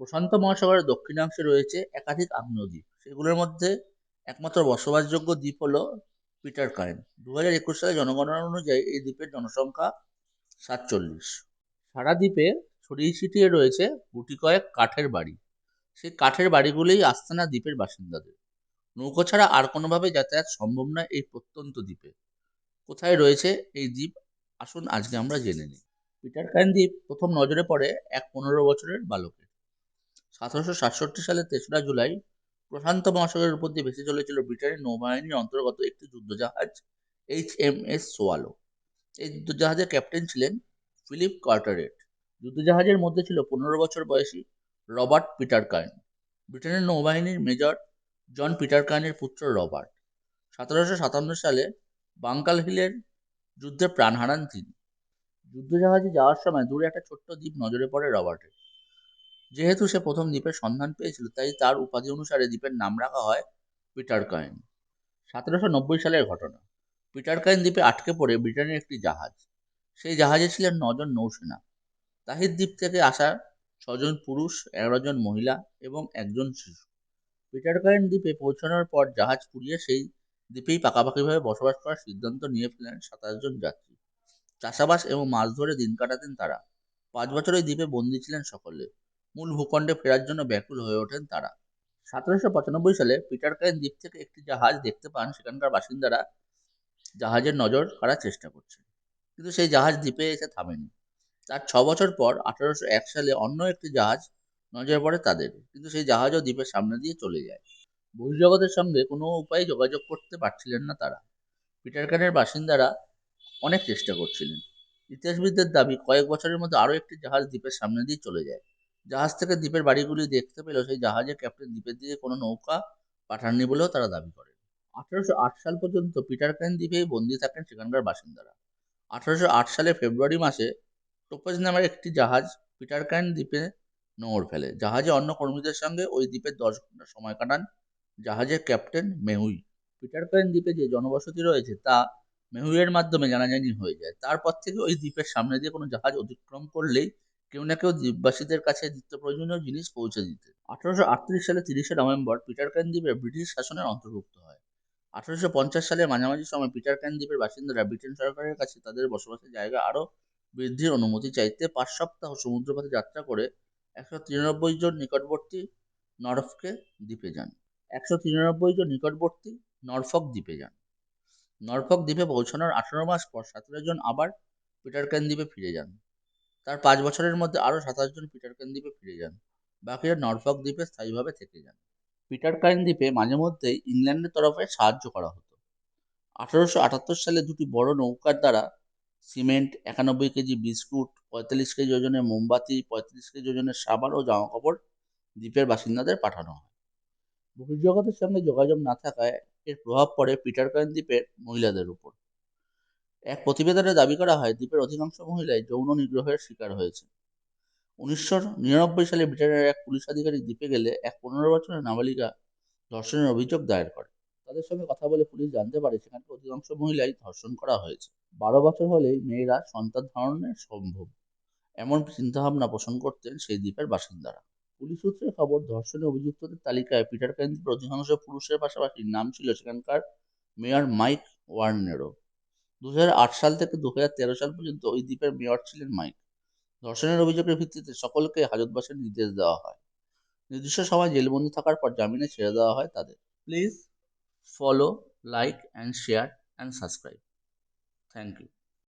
প্রশান্ত মহাসাগরের দক্ষিণাংশে রয়েছে একাধিক আগ্নেয় দ্বীপ সেগুলোর মধ্যে একমাত্র বসবাসযোগ্য দ্বীপ হলো পিটারকাইন দু হাজার একুশ সালে জনগণনা অনুযায়ী এই দ্বীপের জনসংখ্যা সাতচল্লিশ। সারা দ্বীপে ছড়িয়ে ছিটিয়ে রয়েছে গুটি কয়েক কাঠের বাড়ি। সেই কাঠের বাড়িগুলোই আস্তানা দ্বীপের বাসিন্দাদের। নৌকো ছাড়া আর কোনোভাবে যাতায়াত সম্ভব নয় এই প্রত্যন্ত দ্বীপে। কোথায় রয়েছে এই দ্বীপ? আসুন আজকে আমরা জেনে নিই। পিটার পিটারকাইন দ্বীপ প্রথম নজরে পড়ে এক পনেরো বছরের বালকের। সতেরোশো সাতষট্টি সালের তেসরা জুলাই প্রশান্ত মহাসাগরের উপর দিয়ে ভেসে চলেছিল ব্রিটেনের নৌবাহিনীর অন্তর্গত একটি যুদ্ধজাহাজ এইচ এম এস সোয়ালো। এই যুদ্ধজাহাজের ক্যাপ্টেন ছিলেন ফিলিপ কার্টারেট। যুদ্ধজাহাজের মধ্যে ছিল পনেরো বছর বয়সী রবার্ট পিটার পিটারকাইন ব্রিটেনের নৌবাহিনীর মেজর জন পিটার পিটারকাইনের পুত্র রবার্ট। সতেরোশো সাতান্ন সালে বাঙ্কাল হিলের যুদ্ধে প্রাণ হারান তিনি। যুদ্ধজাহাজে যাওয়ার সময় দূরে একটা ছোট্ট দ্বীপ নজরে পড়ে রবার্টের। যেহেতু সে প্রথম দ্বীপের সন্ধান পেয়েছিল, তাই তার উপাধি অনুসারে দ্বীপের নাম রাখা হয় পিটারকাইন সতেরোশো নব্বই সালের ঘটনা। পিটারকাইন দ্বীপে আটকে পড়ে ব্রিটেনের একটি জাহাজ। সেই জাহাজে ছিলেন নজন নৌসেনা। তাহির দ্বীপ থেকে আসা ছজন পুরুষ এগারো জন মহিলা এবং একজন শিশু। পিটারকাইন দ্বীপে পৌঁছানোর পর জাহাজ পুড়িয়ে সেই দ্বীপেই পাকাপাকিভাবে বসবাস করার সিদ্ধান্ত নিয়ে ফেলেন সাতাশ জন যাত্রী। চাষাবাস এবং মাছ ধরে দিন কাটাতেন তারা। পাঁচ বছর ওই দ্বীপে বন্দী ছিলেন সকলে। মূল ভূখণ্ডে ফেরার জন্য ব্যাকুল হয়ে ওঠেন তারা। সতেরোশো পঁচানব্বই সালে পিটারকাইন দ্বীপ থেকে একটি জাহাজ দেখতে পান, সেখানকার বাসিন্দারা জাহাজের নজর কাড়ার চেষ্টা করছে কিন্তু সেই জাহাজ দ্বীপে এসে থামেনি। তার ছ বছর পর আঠারোশো এক সালে অন্য একটি জাহাজ নজর পড়ে তাদের। কিন্তু সেই জাহাজও দ্বীপের সামনে দিয়ে চলে যায়। বহির্জগতের সঙ্গে কোনো উপায়ে যোগাযোগ করতে পারছিলেন না তারা। পিটারকানের বাসিন্দারা অনেক চেষ্টা করছিলেন। ইতিহাসবিদদের দাবি, কয়েক বছরের মধ্যে আরও একটি জাহাজ দ্বীপের সামনে দিয়ে চলে যায়। জাহাজ থেকে দ্বীপের বাড়িগুলি দেখতে পেলেও সেই জাহাজের ক্যাপ্টেন দ্বীপের দিকে কোনো নৌকা পাঠাননি বলেও তারা দাবি করেন আঠারোশো আট সাল পর্যন্ত পিটারকাইন দ্বীপেই বন্দী থাকেন সেখানকার বাসিন্দারা। আঠারোশো আট সালে ফেব্রুয়ারি মাসে টোপেজ নামের একটি জাহাজ পিটারকাইন দ্বীপে নোঙর ফেলে। জাহাজে অন্য কর্মীদের সঙ্গে ওই দ্বীপে দশ ঘণ্টা সময় কাটান জাহাজের ক্যাপ্টেন মেহুই। পিটারকাইন দ্বীপে যে জনবসতি রয়েছে তা মেহুইয়ের মাধ্যমে জানাজানি হয়ে যায়। তারপর থেকে ওই দ্বীপের সামনে দিয়ে কোনো জাহাজ অতিক্রম করলেই কেউ না কেউ দ্বীপবাসীদের কাছে নিত্য প্রয়োজনীয় জিনিস পৌঁছে দিতে। আঠারোশো আটত্রিশ সালে তিরিশে নভেম্বর পিটারকাইন দ্বীপে ব্রিটিশ শাসনের অন্তর্ভুক্ত হয়। আঠারোশো পঞ্চাশ সালের মাঝামাঝি সময় পিটারকাইন দ্বীপের বাসিন্দারা ব্রিটেন সরকারের কাছে তাদের বসবাসের জায়গা আরও বৃদ্ধির অনুমতি চাইতে পাঁচ সপ্তাহ সমুদ্রপথে যাত্রা করে একশো তিরানব্বই জন নিকটবর্তী নরফকে দ্বীপে যান। একশো তিরানব্বই জন নিকটবর্তী নরফক দ্বীপে যান। নরফক দ্বীপে পৌঁছানোর আঠারো মাস পর সতেরো জন আবার পিটারক্যান দ্বীপে ফিরে যান। তার পাঁচ বছরের মধ্যে আরও সাতাশ জন পিটারক্যান দ্বীপে ফিরে যান। বাকিরা নরফক দ্বীপে স্থায়ীভাবে থেকে যান। পিটার পিটারকাইন দ্বীপে মাঝে মধ্যেই ইংল্যান্ডের তরফে সাহায্য করা হতো। আঠারোশো আটাত্তর সালে দুটি বড় নৌকার দ্বারা সিমেন্ট, একানব্বই কেজি বিস্কুট, পঁয়তাল্লিশ কেজি ওজনের মোমবাতি পঁয়ত্রিশ কেজি ওজনের সাবান ও জামাকাপড় দ্বীপের বাসিন্দাদের পাঠানো হয়। বহির্জগতের সঙ্গে যোগাযোগ না থাকায় এর প্রভাব পড়ে পিটারকাইন দ্বীপের মহিলাদের উপর। এক প্রতিবেদনে দাবি করা হয়, দ্বীপের অধিকাংশ মহিলাই যৌন নিগ্রহের শিকার হয়েছে। উনিশশো নিরানব্বই সালে ব্রিটেনের এক পুলিশ আধিকারিক দ্বীপে গেলে এক পনেরো বছরের নাবালিকা ধর্ষণের অভিযোগ দায়ের করে। তাদের সঙ্গে কথা বলে পুলিশ জানতে পারে সেখানকার অধিকাংশ মহিলাই ধর্ষণ করা হয়েছে। বারো বছর হলেই মেয়েরা সন্তান ধারণের সম্ভব এমন চিন্তাভাবনা পোষণ করতেন সেই দ্বীপের বাসিন্দারা। পুলিশ সূত্রে খবর ধর্ষণে অভিযুক্তদের তালিকায় পিটার ক্যান দ্বীপের অধিকাংশ পুরুষের পাশাপাশি নাম ছিল সেখানকার মেয়র মাইক ওয়ার্নেরও। দু হাজার আট সাল থেকে দু হাজার তেরো সাল পর্যন্ত ওই দ্বীপের মেয়র ছিলেন মাইক। ধর্ষণের অভিযোগের ভিত্তিতে সকলকে হাজতবাসের নির্দেশ দেওয়া হয়। নির্দিষ্ট সময় জেলবন্দি থাকার পর জামিনে ছেড়ে দেওয়া হয় তাদের। Please follow, like, and share, and subscribe. Thank you.